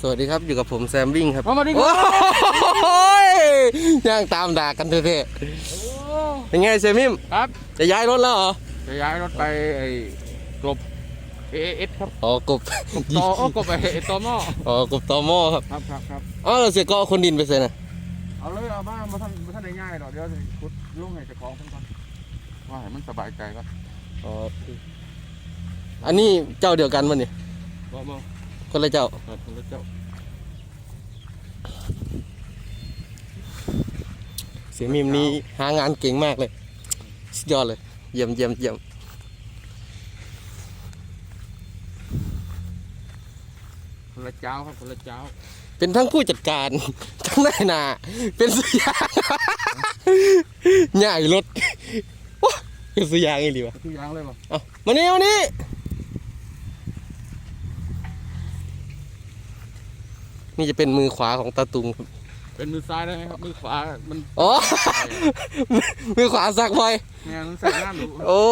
สวัสดีครับอยู่กับผมแซมวิ่งครับมาดิโอ้ยย่างตามด่ากันเท่ๆเป็นไงเซมิมครับ จะย้ายรถแล้วเหรอจะย้ายรถไปไอ้กลบเอเอสครับอ๋อกบต่อโอ้กลบไปไอ้ต่อหม้ออ๋อกบตอหม้อครับครับครับครับอ๋อเราเสียก็เอาคนดินไปเซ็นอะเอาเลยเอาบ้านมาท่านมาท่านได้ง่ายหรอกเดี๋ยวจะขุดลุงให้เจ้าของเพิ่นก่อนว่าให้มันสบายใจก่อนอ๋ออันนี้เจ้าเดียวกันมั้เนี่ยบ่บ่ คนละเจ้าเปิดคุณเจ้า เสียมิมนี้หางานเก่งมากเลยสุดยอดเลย เยี่ยมเยี่ยมเยี่ยมคนละเจ้าครับคนละเจ้า เป็นทั้งผู้จัดการ ทั้งนายหนา เป็นสุดยางใหญ่รถว้าเป็นสุดยางอีหลีวะทุกอย่างเลยบ่เอามานี่มานี่ นี่จะเป็นมือขวาของตาตุงครับเป็นมือซ้ายได้ไหมครับ มือขวา มันอ๋อ มือขวาสักพลอยงานมันใส่งานดูโอ้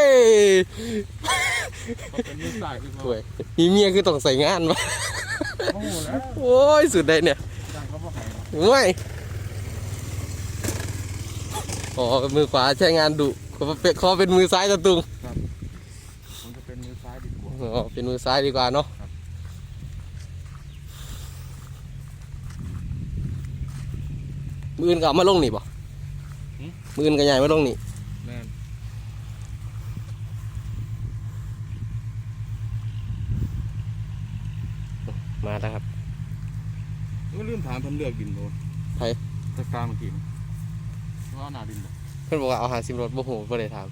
ยเขาเป็นมือซ้ายดีกโอ้ว่ายมีเมียคือต้องใส่งานวะโอ้โหแล้วโอ้ยสุดได้เนี่ยดังเขาบ่ให้หรอกไม่อ๋อมือขวาใช้งานดุขอเป็นขอเป็นมือซ้ายตะตุงผมจะเป็นมือซ้ายดีกว่าอ๋อเป็นมือซ้ายดีกว่าเนาะ ครับ มืออื่นก็เอามาลงนี่บ่มืออื่นก็ใหญ่มาลงนี่แม่นมาแล้วครับ ก็ลืมถามเพิ่นเลือกดินบ่ไผ ตะกร้ารเมื่อกี้นี่ว่าเอาหน้าดินบ่เพื่อนบอกว่าเอาหาซิมรถบ่หูบ่ได้ถาม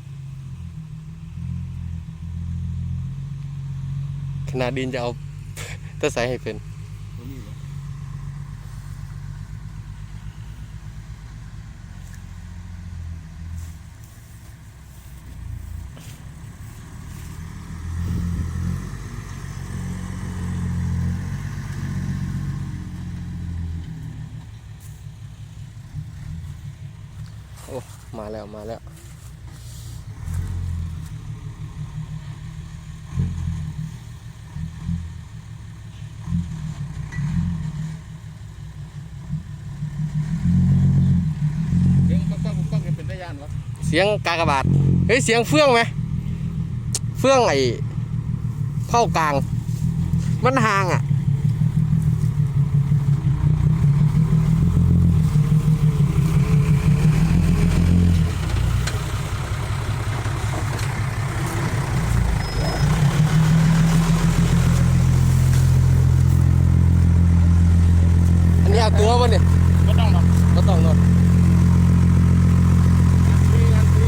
ขนาดดินจะเอา ตะใส่ให้เป็นบ่มีบ่ มาแล้วมาแล้ว เสียงปักปักปักปักเป็นตะยานวะเสียงกากบาทเฮ้ยเสียงเฟื่องไหมเฟื่องไอ้เข้ากลาง มันห่างอะ อันนี้เอาตัวมันเนี่ยบ่ต้องหรอกก็ต้องเนอะฟรีงานฟรี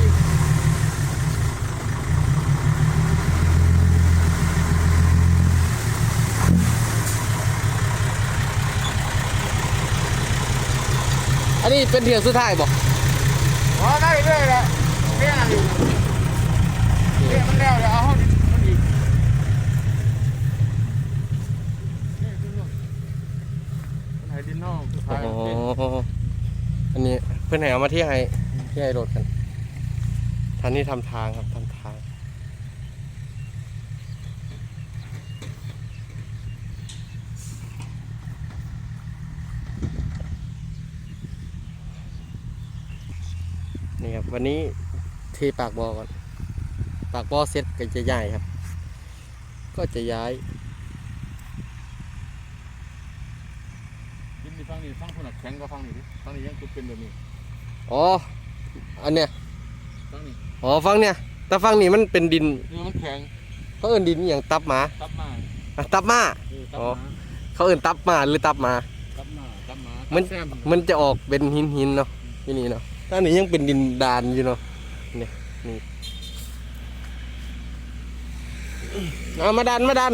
อันนี้เป็นเทียงสุดท้ายบอกอ๋อได้เรื่อยแหละเรียกอยู่เรียกมันแล้วเดี๋ยวเอาห้องมันอีกนี่ดูนู่นมันให้ดินนอกสุดท้าย อันนี้เพื่อนไหนเอามาที่ให้ที่ให้รถกันทางนี้ทำทางครับทำทางนี่ครับวันนี้เทปากบอก่อน ปากบอเสร็จก็จะย้ายครับ ก็จะย้าย ดินที่ ฟังนี่ฟังคนน่ะแข็งก็ฟังนี่ดิฟังนี่ยังคือเป็นแบบนี้อ๋อ อันเนี้ย ฟังนี่อ๋อฟังเนี่ย แต่ฟังนี่มันเป็นดินเนื้อมันแข็งเขาเอิ้นดินอหย่างตับหมาตับมาอะตับหมา เออตับอ๋อ มาเขาเอิ้นตับหมาหรือตับหมา ตับมาตับมามัมัน แซมมันจะออกเป็นหินหินๆเนาะที่นี่เนาะถ้านี้ยังเป็นดินดานอยู่เนาะนี่นี่เอามาดันมาดัน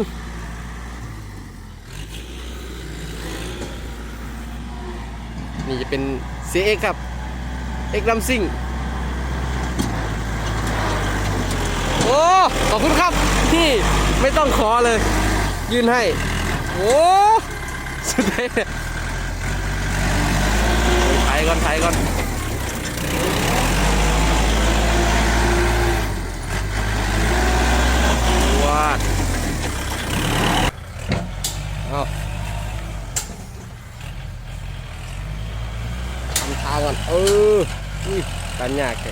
นี่จะเป็น CX ครับ X ลำซิ่งโอ้ขอบคุณครับที่ไม่ต้องขอเลย ยื่นให้ โอ้สุดเลยเนี่ยไถก่อนไถก่อนวาดเอา เอออุ้ยการยากแก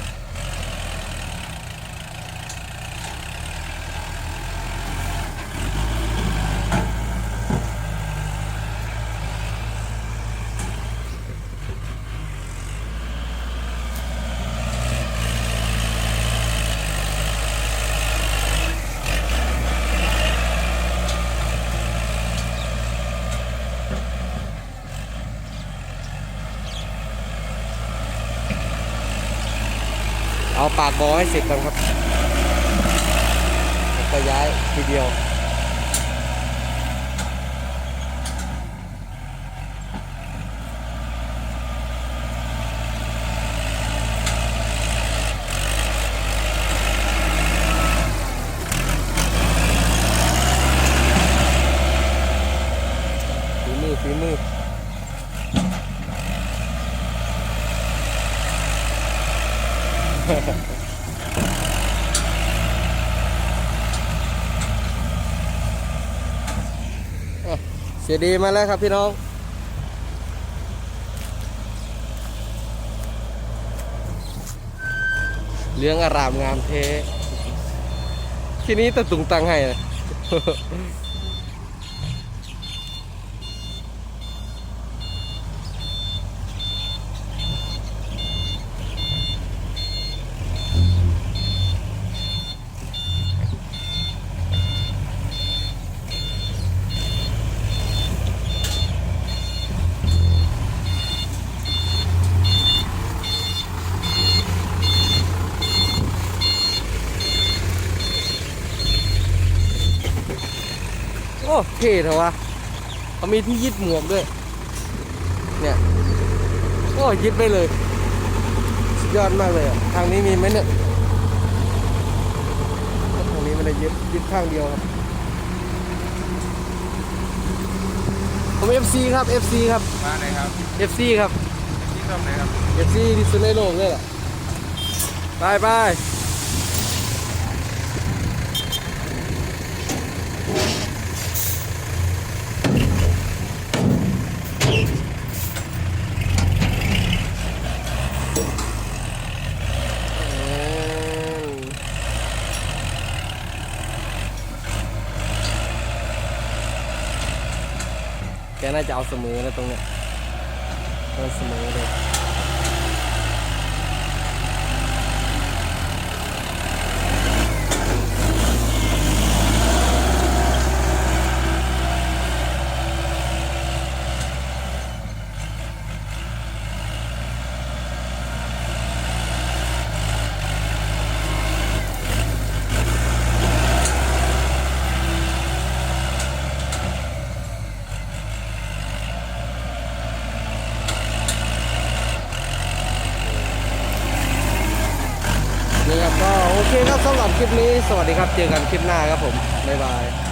เอาปากบอให้เสร็จก่อนครับ ก็ย้ายทีเดียว ฝีมือฝีมือ อะ เสียดีมาแล้วครับพี่น้อง เลี้ยงอารามงามเท ทีนี้ตะตุงตังให้นะ อ้เท่เถอะวะเขามีที่ยึดหมวกด้วย เนี่ยโอ้ยึดไปเลยสุดยอดมากเลยอะทางนี้มีไหมเนี่ยทางนี้ไม่ได้ยึดยึดข้างเดียวครับผม FC ครับ FC ครับ มาไหนครับ FC ครับที่ชอบไหนครับ FC ที่สุดในโลกเลยแหละไปไปแก น่าจะเอาเสมอนะตรงเนี้ยเอาเสมอเลย นี่ครับก็โอเคครับสำหรับค ลิปนี้สวัสดีครับ เจอกันคลิปหน้าครับผม บ๊ายบาย